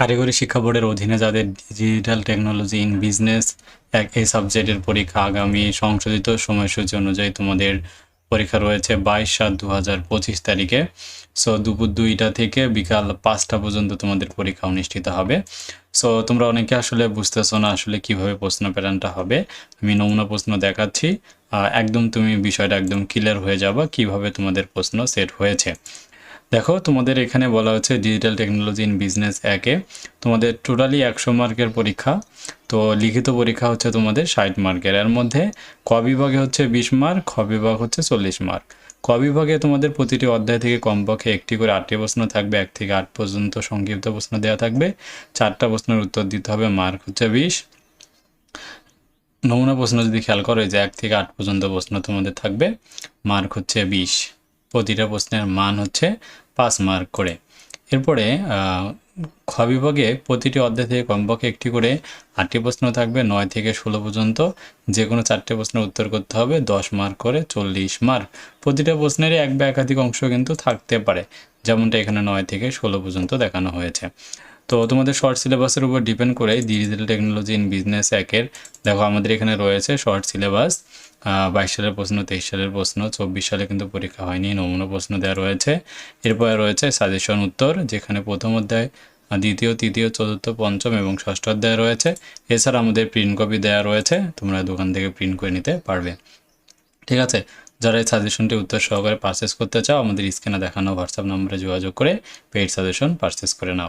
কারিগরি শিক্ষা বোর্ডের অধীনে যাদের ডিজিটাল টেকনোলজি ইন বিজনেস এক, এই সাবজেক্টের পরীক্ষা আগামী সংশোধিত সময়সূচি অনুযায়ী তোমাদের পরীক্ষা রয়েছে বাইশ সাত দু হাজার পঁচিশ তারিখে। সো দুপুর দুইটা থেকে বিকাল পাঁচটা পর্যন্ত তোমাদের পরীক্ষা অনুষ্ঠিত হবে। সো তোমরা অনেকে আসলে বুঝতেছো না আসলে কীভাবে প্রশ্ন প্যাটার্নটা হবে। আমি নমুনা প্রশ্ন দেখাচ্ছি। একদম তুমি বিষয়টা একদম ক্লিয়ার হয়ে যাবা কীভাবে তোমাদের প্রশ্ন সেট হয়েছে। দেখো, তোমাদের এখানে বলা হচ্ছে ডিজিটাল টেকনোলজি ইন বিজনেস একে তোমাদের টোটালি একশো মার্কের পরীক্ষা। তো লিখিত পরীক্ষা হচ্ছে তোমাদের ষাট মার্কের। এর মধ্যে ক বিভাগে হচ্ছে বিশ মার্ক, খ বিভাগ হচ্ছে চল্লিশ মার্ক। ক বিভাগে তোমাদের প্রতিটি অধ্যায় থেকে কমপক্ষে একটি করে আটটি প্রশ্ন থাকবে, এক থেকে আট পর্যন্ত সংক্ষিপ্ত প্রশ্ন দেওয়া থাকবে। চারটা প্রশ্নের উত্তর দিতে হবে, মার্ক হচ্ছে বিশ। নমুনা প্রশ্ন যদি খেয়াল করো যে এক থেকে আট পর্যন্ত প্রশ্ন তোমাদের থাকবে, মার্ক হচ্ছে বিশ। প্রতিটা প্রশ্নের মান হচ্ছে পাঁচ মার্ক করে। এরপরে খ বিভাগে প্রতিটি অধ্যায় থেকে কমপক্ষে একটি করে আটটি প্রশ্ন থাকবে, নয় থেকে ষোলো পর্যন্ত যে কোনো চারটে প্রশ্নের উত্তর করতে হবে, দশ মার্ক করে চল্লিশ মার্ক প্রতিটা প্রশ্নেরই এক বা একাধিক অংশ কিন্তু থাকতে পারে, যেমনটা এখানে নয় থেকে ষোলো পর্যন্ত দেখানো হয়েছে। তো তোমাদের শর্ট সিলেবাসের উপর ডিপেন্ড করে ডিজিটাল টেকনোলজি ইন বিজনেস একের, দেখো আমাদের এখানে রয়েছে শর্ট সিলেবাস বাইশ সালের প্রশ্ন, তেইশ সালের প্রশ্ন, চব্বিশ সালে কিন্তু পরীক্ষা হয়নি, নমুনা প্রশ্ন দেওয়া রয়েছে। এরপরে রয়েছে সাজেশন উত্তর, যেখানে প্রথম অধ্যায় দ্বিতীয়, তৃতীয়, চতুর্থ, পঞ্চম এবং ষষ্ঠ অধ্যায় রয়েছে। এছাড়া আমাদের প্রিন্ট কপি দেওয়া রয়েছে, তোমরা দোকান থেকে প্রিন্ট করে নিতে পারবে। ঠিক আছে? যারা এই সাজেশনটি উত্তর সহকারে পারচেস করতে চাও, আমাদের স্ক্রিনে দেখানো হোয়াটসঅ্যাপ নম্বরে যোগাযোগ করে পেইড সাজেশন পারচেস করে নাও।